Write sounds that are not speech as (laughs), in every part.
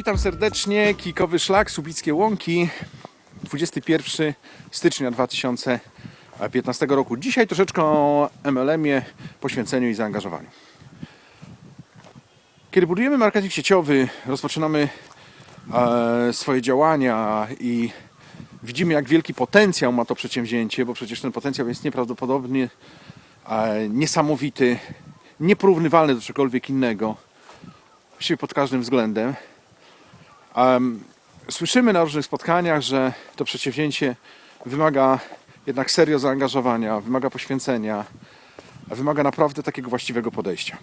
Witam serdecznie, Kikowy Szlak, Subickie Łąki, 21 stycznia 2015 roku. Dzisiaj troszeczkę o MLM-ie, poświęceniu i zaangażowaniu. Kiedy budujemy marketing sieciowy, rozpoczynamy e, swoje działania i widzimy, jak wielki potencjał ma to przedsięwzięcie, bo przecież ten potencjał jest nieprawdopodobnie e, niesamowity, nieporównywalny do czegokolwiek innego, właściwie pod każdym względem. Słyszymy na różnych spotkaniach, że to przedsięwzięcie wymaga jednak serio zaangażowania, wymaga poświęcenia, wymaga naprawdę takiego właściwego podejścia.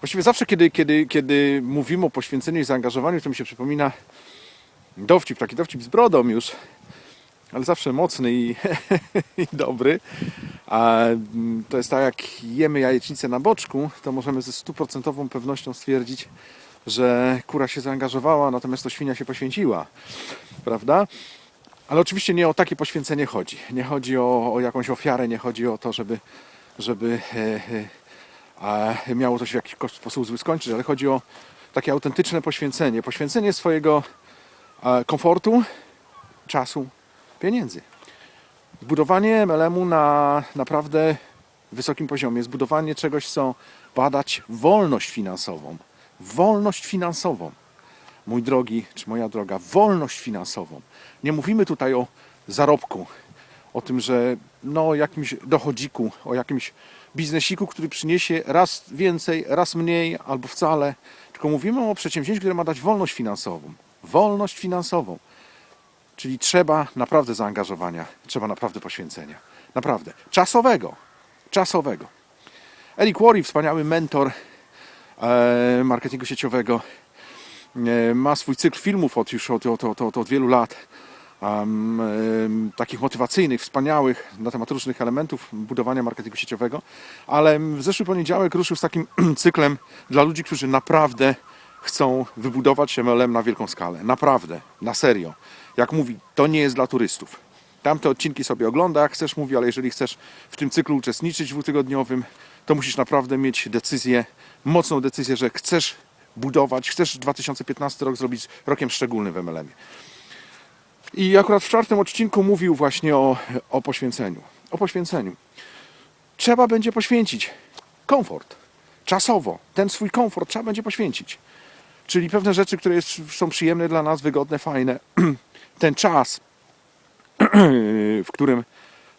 Właściwie zawsze, kiedy, kiedy, kiedy mówimy o poświęceniu i zaangażowaniu, to mi się przypomina dowcip, taki dowcip z brodą już, ale zawsze mocny i, (laughs) i dobry. A mm, to jest tak, jak jemy jajecznicę na boczku, to możemy ze stuprocentową pewnością stwierdzić, że kura się zaangażowała, natomiast to świnia się poświęciła. Prawda? Ale oczywiście nie o takie poświęcenie chodzi. Nie chodzi o, o jakąś ofiarę, nie chodzi o to, żeby, żeby e, e, miało to się w jakiś sposób zły skończyć, ale chodzi o takie autentyczne poświęcenie. Poświęcenie swojego e, komfortu, czasu, pieniędzy. Zbudowanie MLM-u na naprawdę wysokim poziomie, zbudowanie czegoś, co badać wolność finansową. Wolność finansową. Mój drogi, czy moja droga, wolność finansową. Nie mówimy tutaj o zarobku, o tym, że no jakimś dochodziku, o jakimś biznesiku, który przyniesie raz więcej, raz mniej, albo wcale. Tylko mówimy o przedsięwzięciu, które ma dać wolność finansową. Wolność finansową. Czyli trzeba naprawdę zaangażowania, trzeba naprawdę poświęcenia. Naprawdę. Czasowego. Czasowego. Eric Worre, wspaniały mentor marketingu sieciowego, e, ma swój cykl filmów od już od, od, od, od, wielu lat. em, takich motywacyjnych, wspaniałych na temat różnych elementów budowania marketingu sieciowego, ale w zeszły poniedziałek ruszył z takim (clears throat) cyklem dla ludzi, którzy naprawdę chcą wybudować MLM na wielką skalę. Naprawdę, na serio. Jak mówi, to nie jest dla turystów. Tamte odcinki sobie ogląda, jak chcesz, mówi, ale jeżeli chcesz w tym cyklu uczestniczyć dwutygodniowym, to musisz naprawdę mieć decyzję, mocną decyzję, że chcesz budować, chcesz 2015 rok zrobić rokiem szczególnym w MLM-ie. I akurat w czwartym odcinku mówił właśnie o, o poświęceniu. O poświęceniu. Trzeba będzie poświęcić komfort. Czasowo. Ten swój komfort trzeba będzie poświęcić. Czyli pewne rzeczy, które jest, są przyjemne dla nas, wygodne, fajne. (clears throat) Ten czas, (clears throat) w którym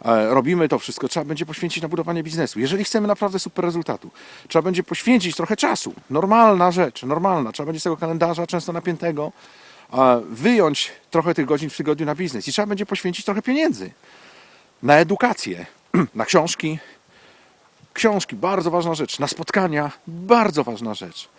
e, robimy to wszystko, trzeba będzie poświęcić na budowanie biznesu. Jeżeli chcemy naprawdę super rezultatu, trzeba będzie poświęcić trochę czasu. Normalna rzecz, normalna. Trzeba będzie z tego kalendarza często napiętego a, wyjąć trochę tych godzin w tygodniu na biznes. I trzeba będzie poświęcić trochę pieniędzy na edukację, (clears throat) na książki. Książki, bardzo ważna rzecz. Na spotkania, bardzo ważna rzecz.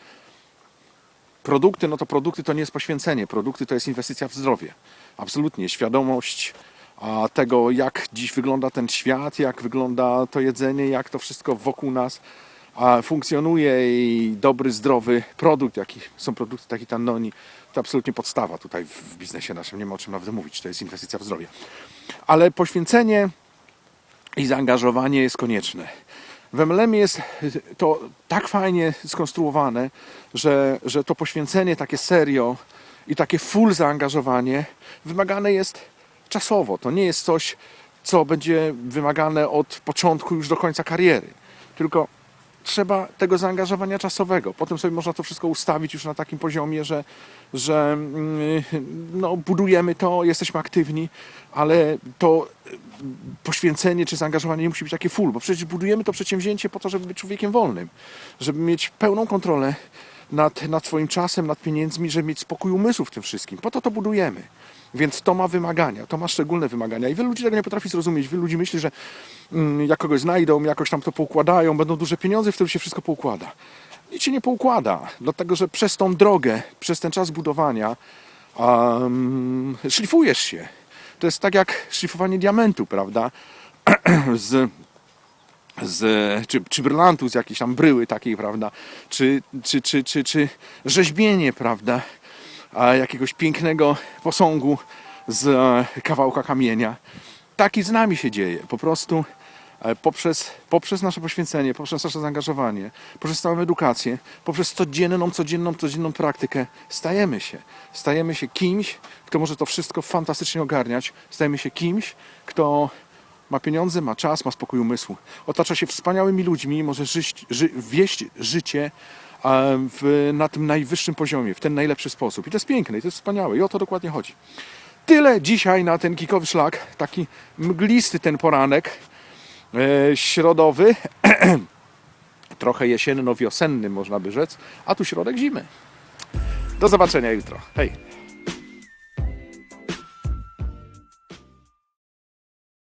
Produkty, no to produkty to nie jest poświęcenie. Produkty to jest inwestycja w zdrowie. Absolutnie. Świadomość a, tego, jak dziś wygląda ten świat, jak wygląda to jedzenie, jak to wszystko wokół nas funkcjonuje i dobry, zdrowy produkt, jaki są produkty takich Tannoni, to absolutnie podstawa tutaj w biznesie naszym. Nie ma o czym nawet mówić. To jest inwestycja w zdrowie. Ale poświęcenie i zaangażowanie jest konieczne. W MLM jest to tak fajnie skonstruowane, że, że to poświęcenie takie serio i takie full zaangażowanie wymagane jest czasowo. To nie jest coś, co będzie wymagane od początku już do końca kariery. Tylko trzeba tego zaangażowania czasowego. Potem sobie można to wszystko ustawić już na takim poziomie, że, że mm, no, budujemy to, jesteśmy aktywni, ale to y, poświęcenie czy zaangażowanie nie musi być takie full, bo przecież budujemy to przedsięwzięcie po to, żeby być człowiekiem wolnym, żeby mieć pełną kontrolę nad, nad swoim czasem, nad pieniędzmi, żeby mieć spokój umysłu w tym wszystkim. Po to to budujemy. Więc to ma wymagania, to ma szczególne wymagania. I wielu ludzi tego nie potrafi zrozumieć. Wielu ludzi myśli, że mm, jak kogoś znajdą, jakoś tam to poukładają, będą duże pieniądze, wtedy się wszystko poukłada. Nic się nie poukłada, dlatego że przez tą drogę, przez ten czas budowania um, szlifujesz się. To jest tak jak szlifowanie diamentu, prawda? (clears throat) Z, z, czy, czy brylantu z jakiejś tam bryły takiej, prawda? Czy, czy, czy, czy, czy rzeźbienie, prawda? Jakiegoś pięknego posągu z e, kawałka kamienia. Tak i z nami się dzieje. Po prostu e, poprzez, poprzez nasze poświęcenie, poprzez nasze zaangażowanie, poprzez całą edukację, poprzez codzienną, codzienną, codzienną praktykę stajemy się. Stajemy się kimś, kto może to wszystko fantastycznie ogarniać. Stajemy się kimś, kto ma pieniądze, ma czas, ma spokój umysłu. Otacza się wspaniałymi ludźmi, może żyć, ży, wieść życie w, na tym najwyższym poziomie, w ten najlepszy sposób. I to jest piękne, i to jest wspaniałe. I o to dokładnie chodzi. Tyle dzisiaj na ten kikowy szlak. Taki mglisty ten poranek e, środowy. (clears throat) Trochę jesienno-wiosenny można by rzec, a tu środek zimy. Do zobaczenia jutro. Hej!